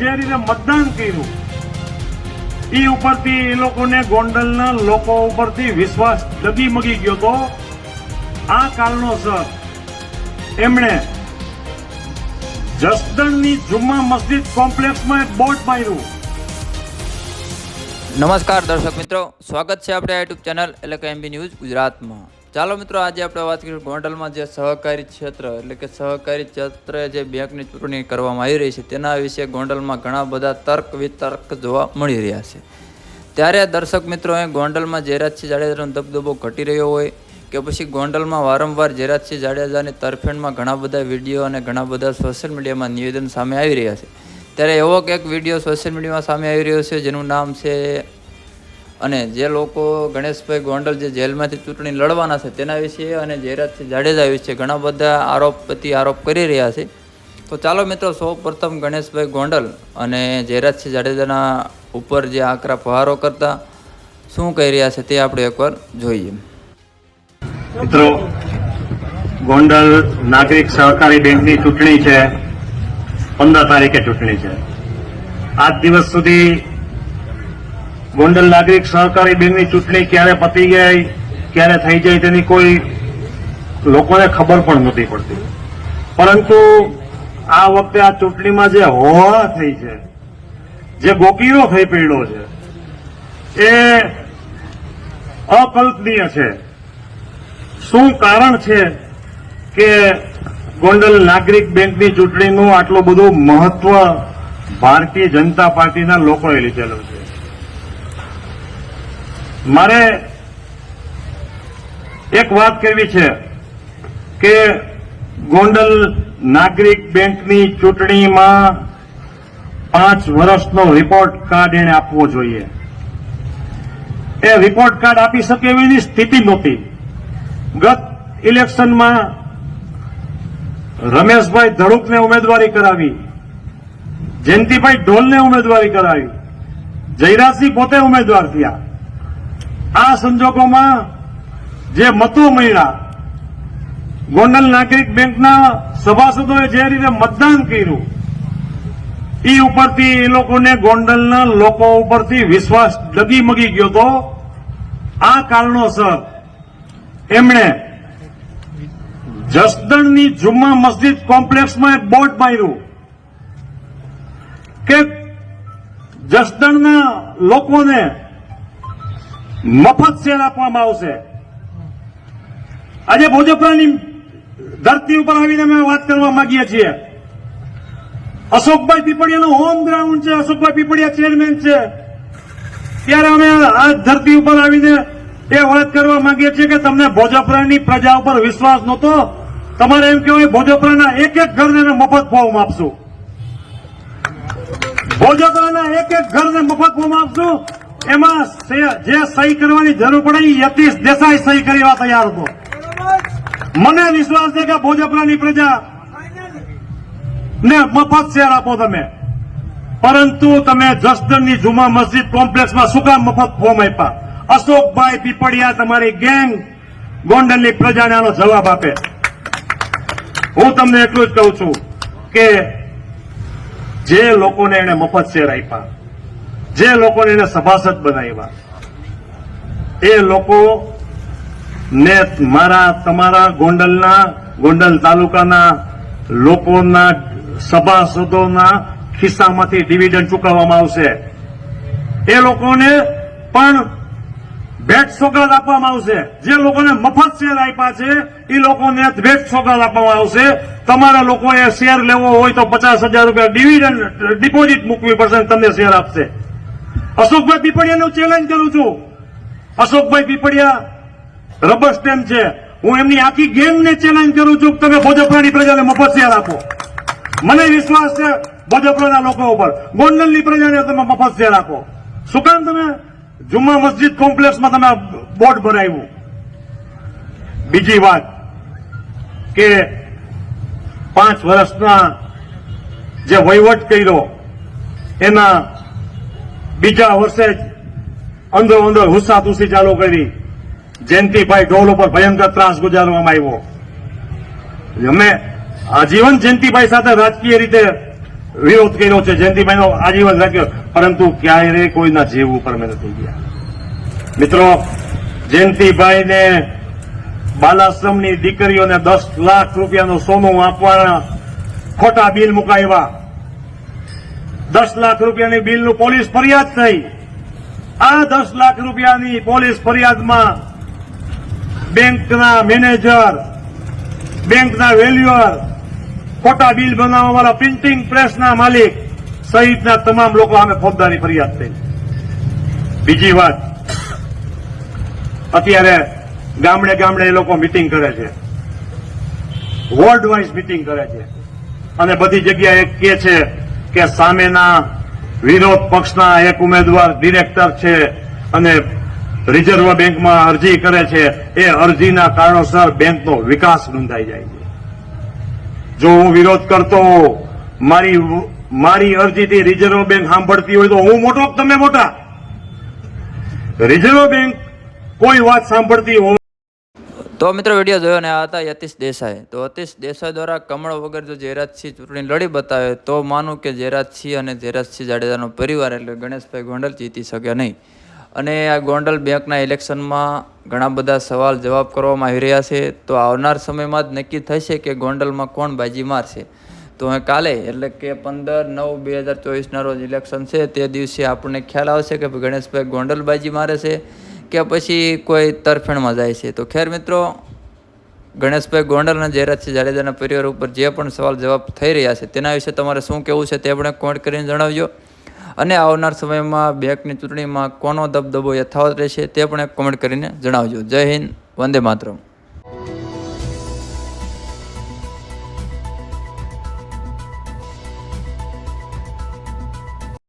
જે રીતે મતદાન કર્યું એ ઉપરથી એ લોકોને ગોંડલના લોકો ઉપરથી વિશ્વાસ ડગીમગી ગયો હતો આ કારણોસર એમણે જસદણની જુમ્મા મસ્જિદ કોમ્પ્લેક્સમાં એક બોર્ડ માર્યું. નમસ્કાર દર્શક મિત્રો, સ્વાગત છે આપણે યુટ્યુબ ચેનલ એટલે કે એમબી ન્યૂઝ ગુજરાતમાં. ચાલો મિત્રો, આજે આપણે વાત કરીએ ગોંડલમાં જે સહકારી ક્ષેત્ર, એટલે કે સહકારી ક્ષેત્ર જે બેંકની ચૂંટણી કરવામાં આવી રહી છે, તેના વિશે ગોંડલમાં ઘણા બધા તર્ક વિતર્ક જોવા મળી રહ્યા છે. ત્યારે દર્શક મિત્રો, અહીં ગોંડલમાં ઝેરાજસિંહ જાડેજાનો દબદબો ઘટી રહ્યો હોય કે પછી ગોંડલમાં વારંવાર ઝેરાજસિંહ જાડેજાની તરફેણમાં ઘણા બધા વીડિયો અને ઘણા બધા સોશિયલ મીડિયામાં નિવેદન સામે આવી રહ્યા છે. ત્યારે એવો કંઈક વીડિયો સોશિયલ મીડિયામાં સામે આવી રહ્યો છે, જેનું નામ છે અને જે લોકો ગણેશભાઈ ગોંડલ જે જેલમાંથી ચૂંટણી લડવાના છે તેના વિશે અને જયરાજસિંહ જાડેજા વિશે ઘણા બધા આરોપ પ્રતિ આરોપ કરી રહ્યા છે. તો ચાલો મિત્રો સૌ પ્રથમ ગણેશભાઈ ગોંડલ અને જયરાજસિંહ જાડેજાના ઉપર જે આકરા પ્રહારો કરતા શું કહી રહ્યા છે તે આપણે એકવાર જોઈએ. મિત્રો, ગોંડલ નાગરિક સહકારી બેંકની ચૂંટણી છે, પંદર તારીખે ચૂંટણી છે. આજ દિવસ સુધી ગોંડલ નાગરિક સહકારી બેંકની ચૂંટણી ક્યારે પતી ગઈ, ક્યારે થઈ જાય તેની કોઈ લોકોને ખબર પણ નહોતી પડતી. પરંતુ આ વખતે આ ચૂંટણીમાં જે હોવા થઈ છે, જે ગોકીરો થઈ પડ્યો છે, એ અકલ્પનીય છે. શું કારણ છે કે ગોંડલ નાગરિક બેંકની ચૂંટણીનું આટલું બધું મહત્વ ભારતીય જનતા પાર્ટીના લોકોએ લીધેલું છે? મારે એક વાત કરવી છે કે ગોંડલ નાગરિક બેંકની ચૂંટણીમાં પાંચ વર્ષનો રિપોર્ટ કાર્ડ એને આપવો જોઈએ. એ રિપોર્ટ કાર્ડ આપી શકે એવી સ્થિતિ નહોતી. ગત ઇલેક્શનમાં રમેશભાઈ ધડુકને ઉમેદવારી કરાવી, જયંતિભાઈ ઢોલને ઉમેદવારી કરાવી, જયરાજસિંહ પોતે ઉમેદવાર થયા. આ સંજોગોમાં જે મતો મળ્યા, ગોંડલ નાગરિક બેંકના સભાસદોએ જે રીતે મતદાન કર્યું એ ઉપરથી એ લોકોને ગોંડલના લોકો ઉપરથી વિશ્વાસ ડગીમગી ગયો હતો. આ કારણોસર એમણે જસદણની જુમ્મા મસ્જિદ કોમ્પ્લેક્સમાં એક બોર્ડ માર્યું કે જસદણના લોકોને મફત શેર આપવામાં આવશે. આજે ભોજપરાની ધરતી ઉપર આવીને અમે વાત કરવા માંગીએ છીએ. અશોકભાઈ પીપળિયાનું હોમ ગ્રાઉન્ડ છે. અશોકભાઈ પીપળિયા ચેરમેન છે. ત્યારે અમે આ ધરતી ઉપર આવીને એ વાત કરવા માંગીએ છીએ કે તમને ભોજપરાની પ્રજા ઉપર વિશ્વાસ નહોતો. તમારે એમ કહેવાય ભોજપરાના એક એક ઘરને મફત ફોર્મ આપશું. ભોજપરાના એક એક ઘરને મફત ફોર્મ આપશું. એમાં જે સહી કરવાની જરૂર પડે યતીશ દેસાઈ સહી કરવા તૈયાર હતો. મને વિશ્વાસ છે કે ભોજપરાની પ્રજા ને મફત શેર આપો તમે. પરંતુ તમે જસદનની જુમા મસ્જિદ કોમ્પ્લેક્ષમાં શું કામ મફત ફોર્મ આપ્યા? અશોકભાઈ પીપળિયા તમારી ગેંગ ગોંડલની પ્રજાને આનો જવાબ આપે. હું તમને એટલું જ કહું છું કે જે લોકોને એને મફત શેર આપ્યા જે લોકોને એને સભાસદ બનાવ્યા, એ લોકો ને મારા, તમારા ગોંડલના, ગોંડલ તાલુકાના લોકોના સભાસદોના ખિસ્સામાંથી ડિવિડન્ડ ચૂકવવામાં આવશે. એ લોકોને પણ ભેટ સોગાદ આપવામાં આવશે. જે લોકોને મફત શેર આપ્યા છે, એ લોકોને ભેટ સોગાદ આપવામાં આવશે. તમારા લોકોએ શેર લેવો હોય તો પચાસ હજાર રૂપિયા ડિવિડન્ડ, ડિપોઝિટ મૂકવી પડશે તમને શેર આપશે. અશોકભાઈ પીપળિયાનું ચેલેન્જ કરું છું. અશોકભાઈ પીપળિયા રબર સ્ટેમ્પ છે. હું એમની આખી ગેંગને ચેલેન્જ કરું છું. તમે ભોજપરાની પ્રજાને મફત શેર આપો. મને વિશ્વાસ છે ભોજપરાના લોકો ઉપર. ગોંડલની પ્રજાને તમે મફત શેર આપો. શું કામ તમે? જુમ્મા મસ્જિદ કોમ્પ્લેક્સમાં તમે બોર્ડ બનાવ્યું બીજી વાત કે પાંચ વર્ષના જે વહીવટ કર્યો, એના બીજા વર્ષે જ અંદરો અંદર હુસ્સાતુસી ચાલુ કરી. જયંતિભાઈ ઢોલ ઉપર ભયંકર ત્રાસ ગુજારવામાં આવ્યો. અમે આજીવન જયંતિભાઈ સાથે રાજકીય રીતે વિરોધ કર્યો છે. જયંતિભાઈનો આજીવન રાખ્યો. પરંતુ ક્યાંય કોઈના જીવ ઉપર મેં નથી ગયા. મિત્રો, જયંતિભાઈને બાલાશ્રમની દીકરીઓને દસ લાખ રૂપિયાનું સોનું આપવાના ખોટા બિલ મુકાવ્યા. દસ લાખ રૂપિયાની બિલનું પોલીસ ફરિયાદ થઈ. આ દસ લાખ રૂપિયાની પોલીસ ફરિયાદમાં બેંકના મેનેજર, બેંકના વેલ્યુઅર, ખોટા બિલ બનાવવાવાળા પ્રિન્ટિંગ પ્રેસના માલિક સહિતના તમામ લોકો સામે ફોજદારી ફરિયાદ થઈ. બીજી વાત, અત્યારે ગામડે ગામડે એ લોકો મિટિંગ કરે છે. વોર્ડ વાઇઝ મિટિંગ કરે છે. અને બધી જગ્યાએ કે છે કે સામેના વિરોધ પક્ષના એક ઉમેદવાર ડિરેક્ટર છે અને રિઝર્વ બેંકમાં અરજી કરે છે, એ અરજીના કારણોસર બેંકનો વિકાસ નોંધાઈ જાય છે. જો હું વિરોધ કરતો મારી મારી અરજીથી રિઝર્વ બેંક સાંભળતી હોય તો હું મોટો તમે મોટા? રિઝર્વ બેંક કોઈ વાત સાંભળતી હોય તો મિત્રો વીડિયો જોયો ને આ હતા યતીશ દેસાઈ. તો અતીશ દેસાઈ દ્વારા કમળ વગર જો જયરાજસિંહ ચૂંટણી લડી બતાવે, તો માનું કે જયરાજસિંહ અને જયરાજસિંહ જાડેજાનો પરિવાર એટલે ગણેશભાઈ ગોંડલ જીતી શકે નહીં. અને આ ગોંડલ બેંકના ઇલેક્શનમાં ઘણા બધા સવાલ જવાબ કરવામાં આવી રહ્યા છે. તો આવનાર સમયમાં જ નક્કી થશે કે ગોંડલમાં કોણ બાજી મારશે. તો હવે કાલે, એટલે કે પંદર નવ બે હજાર ચોવીસના રોજ ઇલેક્શન છે, તે દિવસે આપણને ખ્યાલ આવશે કે ગણેશભાઈ ગોંડલ બાજી મારે છે. કે પછી કોઈ તરફેણમાં જાય છે. તો ખેર મિત્રો, ગણેશભાઈ ગોંડલના છે, જાડેજાના પરિવાર ઉપર જે પણ સવાલ જવાબ થઈ રહ્યા છે, તેના વિશે તમારે શું કહેવું છે તે પણ કોમેન્ટ કરીને જણાવજો. અને આવનાર સમયમાં બેંકની ચૂંટણીમાં કોનો દબદબો યથાવત રહેશે તે પણ કોમેન્ટ કરીને જણાવજો. જય હિન્દ, વંદે માતરમ.